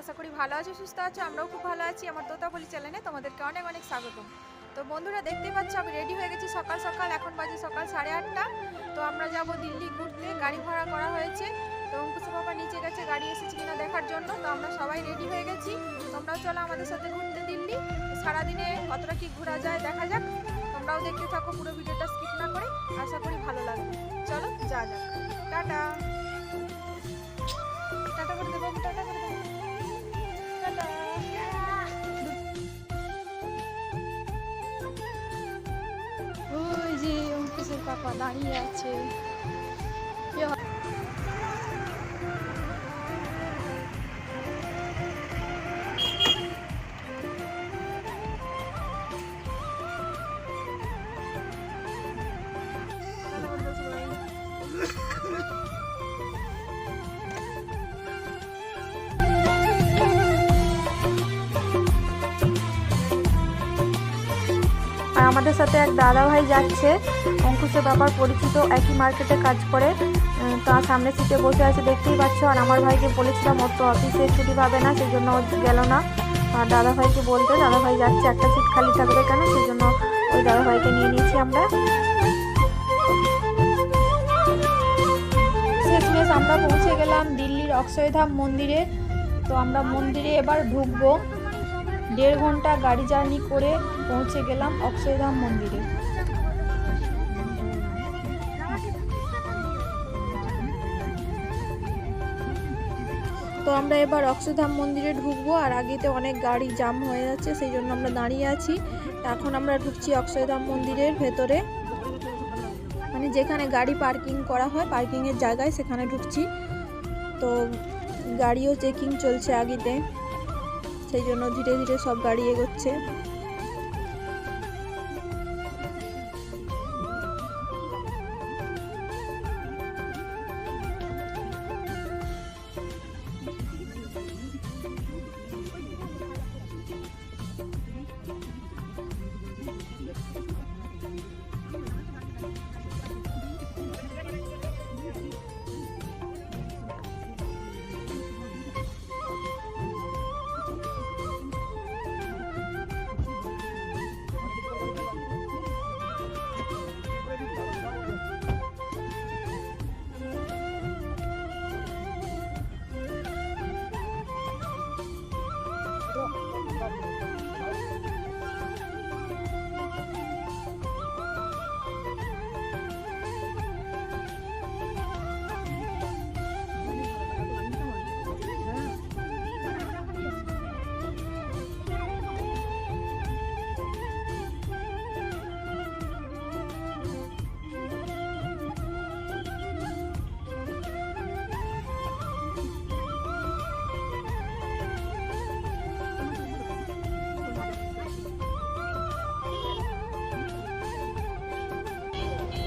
আশা করি ভালো আছো, সুস্থ আছো, আমরাও খুব ভালো আছি। আমার তোতাবলি চ্যানেলে তোমাদেরকে অনেক অনেক স্বাগতম। তো বন্ধুরা দেখতেই পাচ্ছ আমি রেডি হয়ে গেছি সকাল সকাল, এখন বাজে সকাল সাড়ে আটটা। তো আমরা যাব দিল্লি ঘুরতে, গাড়ি ভাড়া করা হয়েছে। তো অঙ্কুশ বাবা নিচে গেছে, গাড়ি এসেছে কিনা দেখার জন্য। তো আমরা সবাই রেডি হয়ে গেছি। তোমরাও চলো আমাদের সাথে ঘুরতে দিল্লি। সারাদিনে কতটা কি ঘোরা যায় দেখা যাক। তোমরাও দেখতে থাকো, পুরো ভিডিওটা স্কিপ না করে। আশা করি ভালো লাগবে। চলো, যা যাক। টাটা। টাটা করে দেবো, টাটা করে পাপা দাঁড়িয়ে আছে। আমাদের সাথে এক দাদা ভাই যাচ্ছে। অঙ্কুশের ব্যাপার, পরিচিত একই মার্কেটে কাজ করে তার সামনে সিটে বসে আছে, দেখতেই পাচ্ছ। আর আমার ভাইকে বলেছিলাম, ওর তো অফিসে ছুটি পাবে না সেই জন্য গেল না। আর দাদা ভাইকে বলতে দাদা ভাই যাচ্ছে, একটা সিট খালি থাকবে কেন? সেই জন্য ওই দাদা ভাইকে নিয়ে নিয়েছি আমরা। শেষমেশ আমরা পৌঁছে গেলাম দিল্লির অক্ষয়ধাম মন্দিরে। তো আমরা মন্দিরে এবার ঢুকবো। দেড় ঘণ্টা গাড়ি জার্নি করে পৌঁছে গেলাম অক্ষয়ধাম মন্দিরে। তো আমরা এবার অক্ষধাম মন্দিরে ঢুকবো, আর আগেতে অনেক গাড়ি জাম হয়ে যাচ্ছে সেই জন্য আমরা দাঁড়িয়ে আছি। এখন আমরা ঢুকছি অক্ষয়ধাম মন্দিরের ভেতরে। মানে যেখানে গাড়ি পার্কিং করা হয়, পার্কিংয়ের জায়গায় সেখানে ঢুকছি। তো গাড়িও চেকিং চলছে আগেতে সেই জন্য ধীরে ধীরে সব গাড়ি এগোচ্ছে।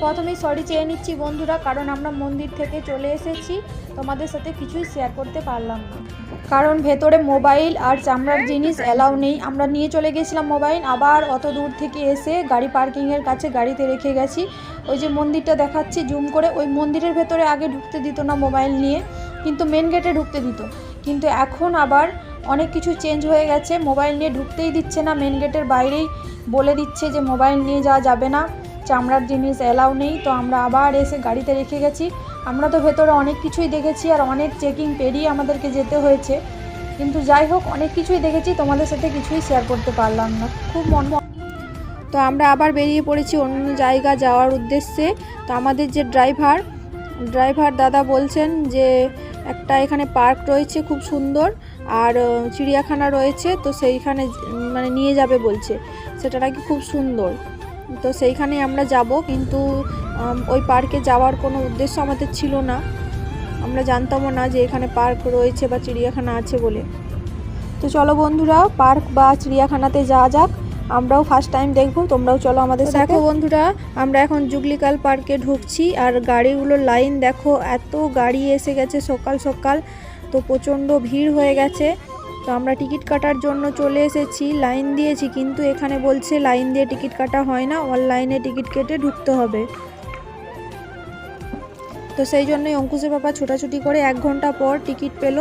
প্রথমেই সরি চেয়ে নিচ্ছি বন্ধুরা, কারণ আমরা মন্দির থেকে চলে এসেছি। তোমাদের সাথে কিছুই শেয়ার করতে পারলাম না। কারণ ভেতরে মোবাইল আর চামড়ার জিনিস অ্যালাউ নেই। আমরা নিয়ে চলে গেছিলাম মোবাইল আবার অত দূর থেকে এসে গাড়ি পার্কিংয়ের কাছে গাড়িতে রেখে গেছি। ওই যে মন্দিরটা দেখাচ্ছি জুম করে, ওই মন্দিরের ভেতরে আগে ঢুকতে দিত না মোবাইল নিয়ে, কিন্তু মেন গেটে ঢুকতে দিত। কিন্তু এখন আবার অনেক কিছু চেঞ্জ হয়ে গেছে। মোবাইল নিয়ে ঢুকতেই দিচ্ছে না মেন গেটের বাইরেই বলে দিচ্ছে যে মোবাইল নিয়ে যাওয়া যাবে না। চামড়ার জিনিস অ্যালাউ নেই, তো আমরা আবার এসে গাড়িতে রেখে গেছি। আমরা তো ভেতরে অনেক কিছুই দেখেছি আর অনেক চেকিং পেরিয়ে আমাদেরকে যেতে হয়েছে। কিন্তু যাই হোক, অনেক কিছুই দেখেছি, তোমাদের সাথে কিছুই শেয়ার করতে পারলাম না। খুব মন তো আমরা আবার বেরিয়ে পড়েছি অন্য জায়গা যাওয়ার উদ্দেশ্যে। তো আমাদের যে ড্রাইভার ড্রাইভার দাদা বলছেন যে একটা এখানে পার্ক রয়েছে খুব সুন্দর আর চিড়িয়াখানা রয়েছে, তো সেইখানে মানে নিয়ে যাবে বলছে। সেটা নাকি খুব সুন্দর। তো সেইখানে আমরা যাব কিন্তু ওই পার্কে যাওয়ার কোনো উদ্দেশ্য আমাদের ছিল না। আমরা জানতামও না যে এখানে পার্ক রয়েছে বা চিড়িয়াখানা আছে বলে। তো চলো বন্ধুরা পার্ক বা চিড়িয়াখানাতে যাওয়া যাক। আমরাও ফার্স্ট টাইম দেখব তোমরাও চলো আমাদের দেখো বন্ধুরা আমরা এখন জুগলিকাল পার্কে ঢুকছি আর গাড়িগুলোর লাইন দেখো এত গাড়ি এসে গেছে সকাল সকাল। তো প্রচণ্ড ভিড় হয়ে গেছে। তো আমরা টিকিট কাটার জন্য চলে এসেছি, লাইন দিয়েছি কিন্তু এখানে বলছে লাইন দিয়ে টিকিট কাটা হয় না, অনলাইনে টিকিট কেটে ঢুকতে হবে। তো সেই জন্যই অঙ্কুশের বাবা ছোটাছুটি করে এক ঘণ্টা পর টিকিট পেল।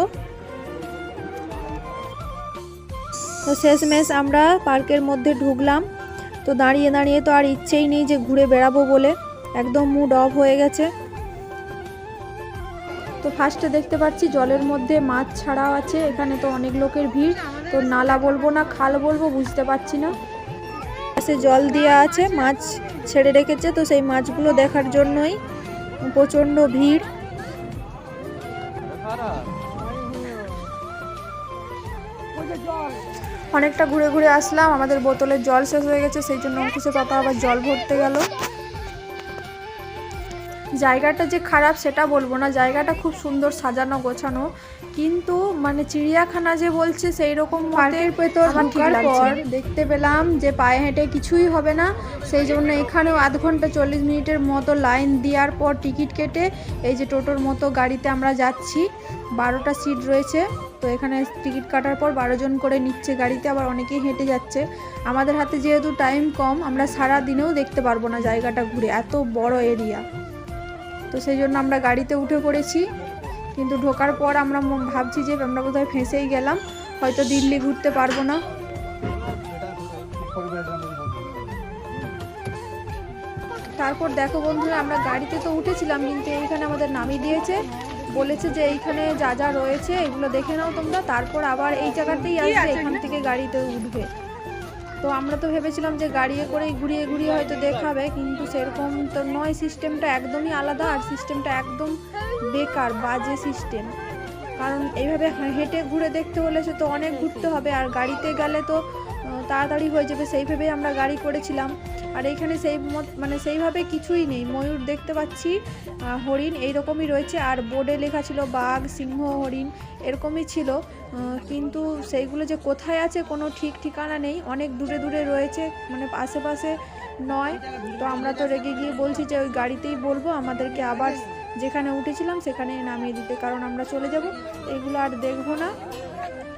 তো শেষমেশ আমরা পার্কের মধ্যে ঢুকলাম। তো দাঁড়িয়ে দাঁড়িয়ে তো আর ইচ্ছেই নেই যে ঘুরে বেড়াবো বলে, একদম মুড অফ হয়ে গেছে। তো ফার্স্টে দেখতে পাচ্ছি জলের মধ্যে মাছ ছাড়াও আছে, এখানে তো অনেক লোকের ভিড়। তো নালা বলব না, খাল বলব, বুঝতে পারছি না। পাশে জল দেওয়া আছে, মাছ ছেড়ে রেখেছে, তো সেই মাছগুলো দেখার জন্যই প্রচণ্ড ভিড়। অনেকটা ঘুরে ঘুরে আসলাম, আমাদের বোতলের জল শেষ হয়ে গেছে, সেই জন্য অঙ্কুশে পাপা আবার জল ভরতে গেল। জায়গাটা যে খারাপ সেটা বলব না। জায়গাটা খুব সুন্দর সাজানো গোছানো। কিন্তু মানে চিড়িয়াখানা যে বলছে সেই রকম পার্কের ভেতর ঢোকার পর দেখতে পেলাম যে পায়ে হেঁটে কিছুই হবে না। সেই জন্য এখানেও আধ ঘণ্টা চল্লিশ মিনিটের মতো লাইন দেওয়ার পর টিকিট কেটে এই যে টোটোর মতো গাড়িতে আমরা যাচ্ছি। বারোটা সিট রয়েছে তো এখানে টিকিট কাটার পর বারো জন করে নিচ্ছে গাড়িতে আবার অনেকেই হেঁটে যাচ্ছে। আমাদের হাতে যেহেতু টাইম কম আমরা সারা দিনেও দেখতে পারব না জায়গাটা ঘুরে এত বড় এরিয়া। তো সেই জন্য আমরা গাড়িতে উঠে পড়েছি। কিন্তু ঢোকার পর আমরা ভাবছি যে আমরা বোধহয় ফেঁসেই গেলাম। হয়তো দিল্লি ঘুরতে পারব না। তারপর দেখো বন্ধুরা, আমরা গাড়িতে তো উঠেছিলাম, কিন্তু এইখানে আমাদের নামিয়ে দিয়েছে। বলেছে যে এইখানে যা যা রয়েছে, এগুলো দেখে নাও তোমরা। তারপর আবার এই জায়গাতেই আসবে, এখান থেকে গাড়িতে উঠবে। তো আমরা তো ভেবেছিলাম যে গাড়িয়ে করে ঘুরিয়ে ঘুরিয়ে হয়তো দেখাবে, কিন্তু সেরকম তো নয়। সিস্টেমটা একদমই আলাদা আর সিস্টেমটা একদম বেকার, বাজে সিস্টেম কারণ এইভাবে হেঁটে ঘুরে দেখতে হলে সে তো অনেক ঘুরতে হবে, আর গাড়িতে গেলে তো তাড়াতাড়ি হয়ে যাবে। সেইভাবেই আমরা গাড়ি করেছিলাম। আর এখানে সেই মানে সেইভাবে কিছুই নেই। ময়ূর দেখতে পাচ্ছি হরিণ এইরকমই রয়েছে। আর বোর্ডে লেখা ছিল বাঘ, সিংহ, হরিণ এরকমই ছিল। কিন্তু সেইগুলো যে কোথায় আছে কোনো ঠিক ঠিকানা নেই। অনেক দূরে দূরে রয়েছে মানে আশেপাশে নয়। তো আমরা তো রেগে গিয়ে বলছি যে ওই গাড়িতেই বলব। আমাদেরকে আবার যেখানে উঠেছিলাম সেখানে নামিয়ে দিতে, কারণ আমরা চলে যাব। এইগুলো আর দেখব না।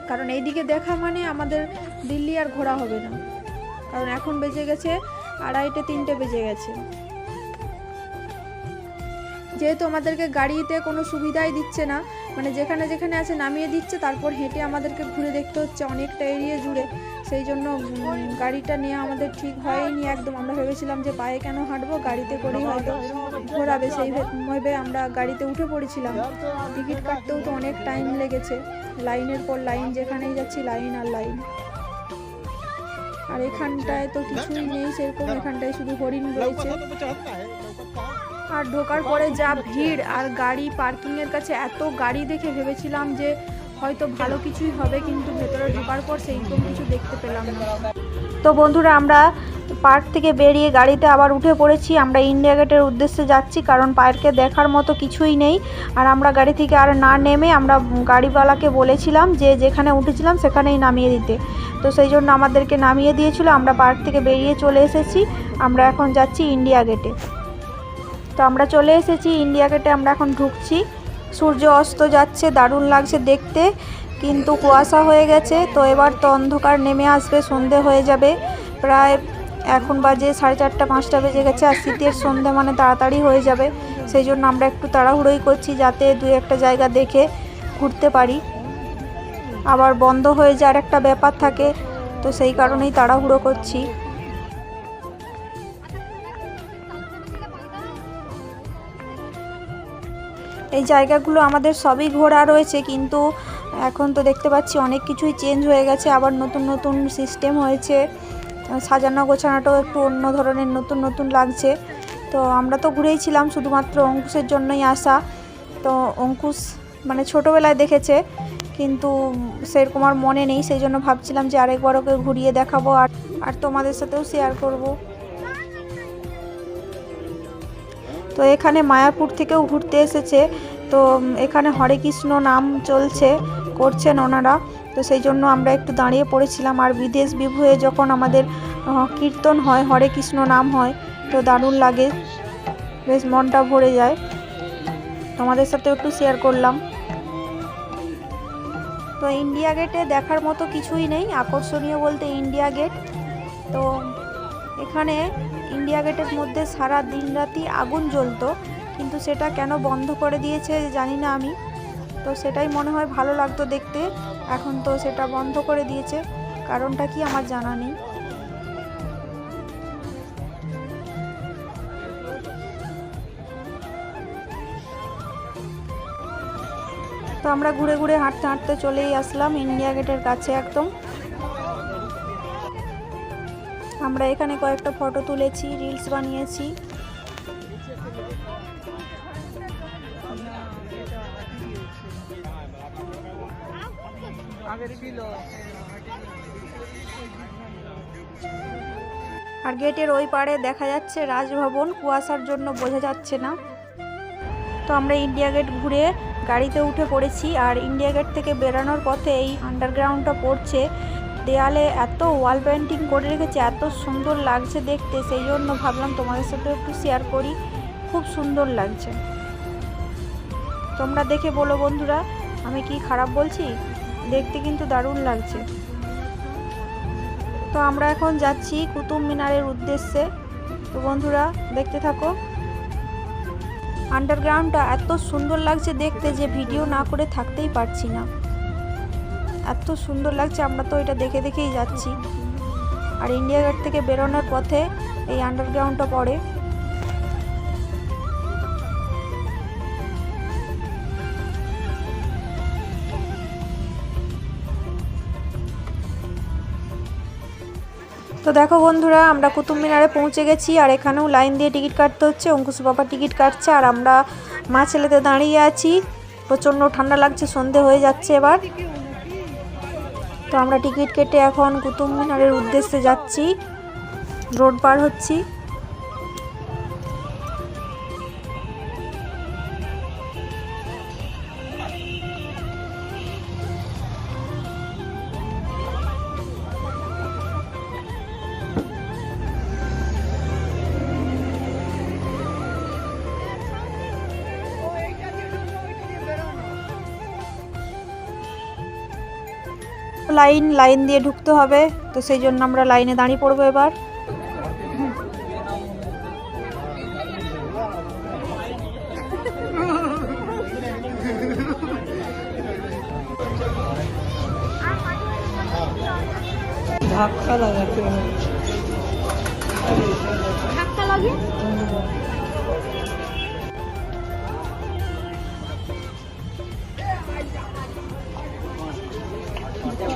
কারণ এইদিকে দেখা মানে আমাদের দিল্লি আর ঘোরা হবে না। কারণ এখন বেজে গেছে আড়াইটে, তিনটে বেজে গেছে। যেহেতু আমাদেরকে গাড়িতে কোনো সুবিধাই দিচ্ছে না মানে যেখানে যেখানে আছে নামিয়ে দিচ্ছে, তারপর হেঁটে আমাদেরকে ঘুরে দেখতে হচ্ছে অনেকটা এরিয়া জুড়ে। সেই জন্য গাড়িটা নিয়ে আমাদের ঠিক হয়নি একদম। আমরা ভেবেছিলাম যে পায়ে কেন হাঁটবো, গাড়িতে করেই হয়তো ঘোরাবে। সেই ভেবে আমরা গাড়িতে উঠে পড়েছিলাম। টিকিট কাটতেও তো অনেক টাইম লেগেছে। লাইনের পর লাইন যেখানেই যাচ্ছি, লাইন আর লাইন। আর এখানটায় তো কিছুই নেই, সেরকম এখানটায় শুধু হরিণ রয়েছে। আর ঢোকার পরে যা ভিড়, আর গাড়ি পার্কিংয়ের কাছে এত গাড়ি দেখে ভেবেছিলাম যে হয়তো ভালো কিছুই হবে, কিন্তু ভেতরে ঢোকার পর সেইরকম কিছু দেখতে পেলাম না। তো বন্ধুরা, আমরা পার্ক থেকে বেরিয়ে গাড়িতে আবার উঠে পড়েছি। আমরা ইন্ডিয়া গেটের উদ্দেশ্যে যাচ্ছি কারণ পার্কে দেখার মতো কিছুই নেই। আর আমরা গাড়ি থেকে আর না নেমে আমরা গাড়িওয়ালাকে বলেছিলাম যে যেখানে উঠেছিলাম সেখানেই নামিয়ে দিতে। তো সেই জন্য আমাদেরকে নামিয়ে দিয়েছিল। আমরা পার্ক থেকে বেরিয়ে চলে এসেছি। আমরা এখন যাচ্ছি ইন্ডিয়া গেটে। তো আমরা চলে এসেছি ইন্ডিয়া গেটে। আমরা এখন ঢুকছি। সূর্য অস্ত যাচ্ছে, দারুণ লাগছে দেখতে। কিন্তু কুয়াশা হয়ে গেছে। তো এবার তো অন্ধকার নেমে আসবে, সন্ধে হয়ে যাবে। প্রায় এখন বাজে সাড়ে চারটা, পাঁচটা বেজে গেছে আর শীতের সন্ধে মানে তাড়াতাড়ি হয়ে যাবে। সেই জন্য আমরা একটু তাড়াহুড়োই করছি যাতে দু একটা জায়গা দেখে ঘুরতে পারি। আবার বন্ধ হয়ে যাওয়ার একটা ব্যাপার থাকে, তো সেই কারণেই তাড়াহুড়ো করছি। এই জায়গাগুলো আমাদের সবই ঘোরা রয়েছে, কিন্তু এখন তো দেখতে পাচ্ছি অনেক কিছুই চেঞ্জ হয়ে গেছে, আবার নতুন নতুন সিস্টেম হয়েছে। সাজানো গোছানোটাও একটু অন্য ধরনের, নতুন নতুন লাগছে। তো আমরা তো ঘুরেইছিলাম শুধুমাত্র অঙ্কুশের জন্যই আসা। তো অঙ্কুশ মানে ছোটোবেলায় দেখেছে, কিন্তু সেরকম আর মনে নেই। সেই জন্য ভাবছিলাম যে আরেকবার ওকে ঘুরিয়ে দেখাবো আর আর তোমাদের সাথেও শেয়ার করব। তো এখানে মায়াপুর থেকেও ঘুরতে এসেছে। তো এখানে হরে কৃষ্ণ নাম চলছে। করছেন ওনারা। তো সেই জন্য আমরা একটু দাঁড়িয়ে পড়েছিলাম। আর বিদেশ বিভুয়ে যখন আমাদের কীর্তন হয়, হরে কৃষ্ণ নাম হয়, তো দারুণ লাগে। বেশ মনটা ভরে যায়। তোমাদের সাথে একটু শেয়ার করলাম। তো ইন্ডিয়া গেটে দেখার মতো কিছুই নেই। আকর্ষণীয় বলতে ইন্ডিয়া গেট তো এখানে ইন্ডিয়া গেটের মধ্যে সারা দিন রাতি আগুন জ্বলতো। কিন্তু সেটা কেন বন্ধ করে দিয়েছে জানি না আমি। তো সেটাই মনে হয় ভালো লাগতো দেখতে। এখন তো সেটা বন্ধ করে দিয়েছে। কারণটা কি আমার জানা নেই। তো আমরা ঘুরে ঘুরে হাঁটতে হাঁটতে চলেই আসলাম ইন্ডিয়া গেটের কাছে একদম। আমরা এখানে কয়েকটা ফটো তুলেছি, রিলস বানিয়েছি। আর গেটের ওই পারে দেখা যাচ্ছে রাজভবন, কুয়াশার জন্য বোঝা যাচ্ছে না। তো আমরা ইন্ডিয়া গেট ঘুরে গাড়িতে উঠে পড়েছি, আর ইন্ডিয়া গেট থেকে বেরানোর পথে এই আন্ডারগ্রাউন্ডটা পড়ছে। দেয়ালে এত ওয়াল পেন্টিং করে রেখেছে, এত সুন্দর লাগছে দেখতে, সেই জন্য ভাবলাম তোমাদের সাথে একটু শেয়ার করি। খুব সুন্দর লাগছে। তোমরা দেখে বলো বন্ধুরা, আমি কি খারাপ বলছি? দেখতে কিন্তু দারুণ লাগছে। তো আমরা এখন যাচ্ছি কুতুব মিনারের উদ্দেশ্যে। তো বন্ধুরা, দেখতে থাকো। আন্ডারগ্রাউন্ডটা এত সুন্দর লাগছে দেখতে যে ভিডিও না করে থাকতেই পারছি না। এত সুন্দর লাগছে, আমরা তো এটা দেখে দেখেই যাচ্ছি। আর ইন্ডিয়া গেট থেকে বেরোনোর পথে এই আন্ডারগ্রাউন্ডটা পড়ে। তো দেখো বন্ধুরা, আমরা কুতুব মিনারে পৌঁছে গেছি আর এখানেও লাইন দিয়ে টিকিট কাটতে হচ্ছে। অঙ্কুশ বাবা টিকিট কাটছে আর আমরা মা ছেলেতে দাঁড়িয়ে আছি। প্রচণ্ড ঠান্ডা লাগছে, সন্ধে হয়ে যাচ্ছে এবার। তো আমরা টিকিট কেটে এখন কুতুব মিনারের উদ্দেশ্যে যাচ্ছি। রোড পার হচ্ছি। লাইন লাইন দিয়ে ঢুকতে হবে। তো সেই জন্য আমরা লাইনে দাঁড়িয়ে পড়ব এবার।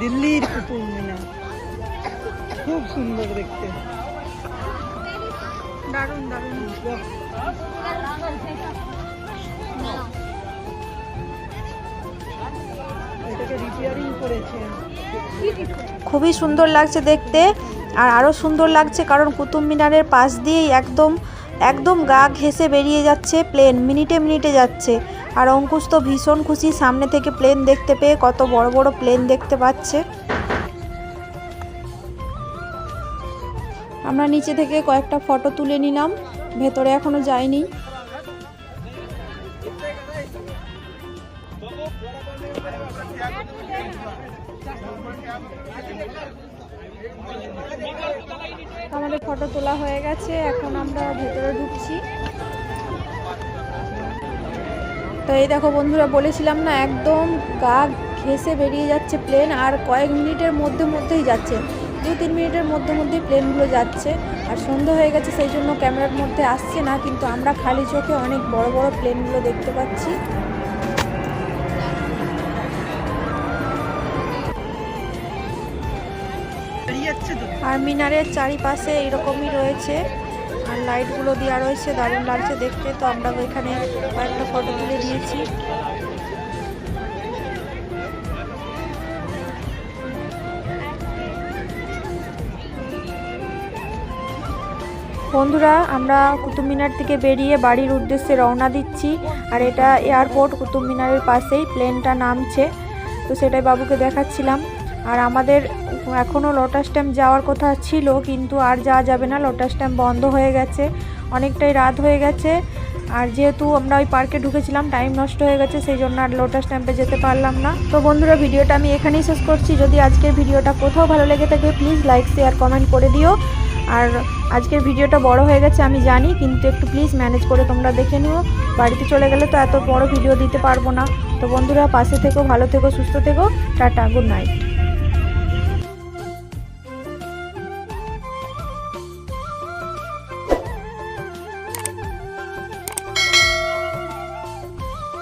দিল্লির কুতুব মিনার খুব সুন্দর দেখতে। দারুণ দারুণ। এটাকে রিপেয়ারিং করেছে। খুবই সুন্দর লাগছে দেখতে আর আরও সুন্দর লাগছে কারণ কুতুব মিনারের পাশ দিয়েই একদম একদম গা ঘেসে বেরিয়ে যাচ্ছে প্লেন মিনিটে মিনিটে যাচ্ছে। আর অঙ্কুশ তো ভীষণ খুশি, সামনে থেকে প্লেন দেখতে পেয়ে কত বড় বড় প্লেন দেখতে পাচ্ছে। আমরা নিচে থেকে কয়েকটা ফটো তুলে নিলাম, ভেতরে এখনও যাইনি। আমাদের ফটো তোলা হয়ে গেছে, এখন আমরা ভেতরে ঢুকছি। তো এই দেখো বন্ধুরা বলেছিলাম না একদম গা ঘেসে বেরিয়ে যাচ্ছে প্লেন আর কয়েক মিনিটের মধ্যে মধ্যেই যাচ্ছে। দু তিন মিনিটের মধ্যে মধ্যেই প্লেনগুলো যাচ্ছে আর সন্ধ্যা হয়ে গেছে সেই জন্য ক্যামেরার মধ্যে আসছে না কিন্তু আমরা খালি চোখে অনেক বড় বড় প্লেনগুলো দেখতে পাচ্ছি। আর মিনারের চারিপাশে এরকমই রয়েছে। লাইটগুলো দেওয়া রয়েছে, দারুণ লাগছে দেখতে। তো আমরা ওইখানে কয়েকটা ফটো তুলে নিয়েছি বন্ধুরা, আমরা কুতুব মিনার থেকে বেরিয়ে বাড়ির উদ্দেশ্যে রওনা দিচ্ছি। আর এটা এয়ারপোর্ট কুতুব মিনারের পাশেই প্লেনটা নামছে। তো সেটাই বাবুকে দেখাচ্ছিলাম। আর আমাদের এখনও লোটাস ট্যাম্প যাওয়ার কথা ছিল, কিন্তু আর যাওয়া যাবে না। লোটাস ট্যাম্প বন্ধ হয়ে গেছে, অনেকটাই রাত হয়ে গেছে। আর যেহেতু আমরা ওই পার্কে ঢুকেছিলাম টাইম নষ্ট হয়ে গেছে, সেই জন্য আর লোটাস ট্যাম্পে যেতে পারলাম না। তো বন্ধুরা, ভিডিওটা আমি এখানেই শেষ করছি। যদি আজকের ভিডিওটা কোথাও ভালো লেগে থাকে প্লিজ লাইক শেয়ার কমেন্ট করে দিও। আর আজকের ভিডিওটা বড় হয়ে গেছে, আমি জানি, কিন্তু একটু প্লিজ ম্যানেজ করে তোমরা দেখে নিও। বাড়িতে চলে গেলে তো এত বড় ভিডিও দিতে পারব না। তো বন্ধুরা, পাশে থেকো, ভালো থেকো, সুস্থ থেকো। Tata good night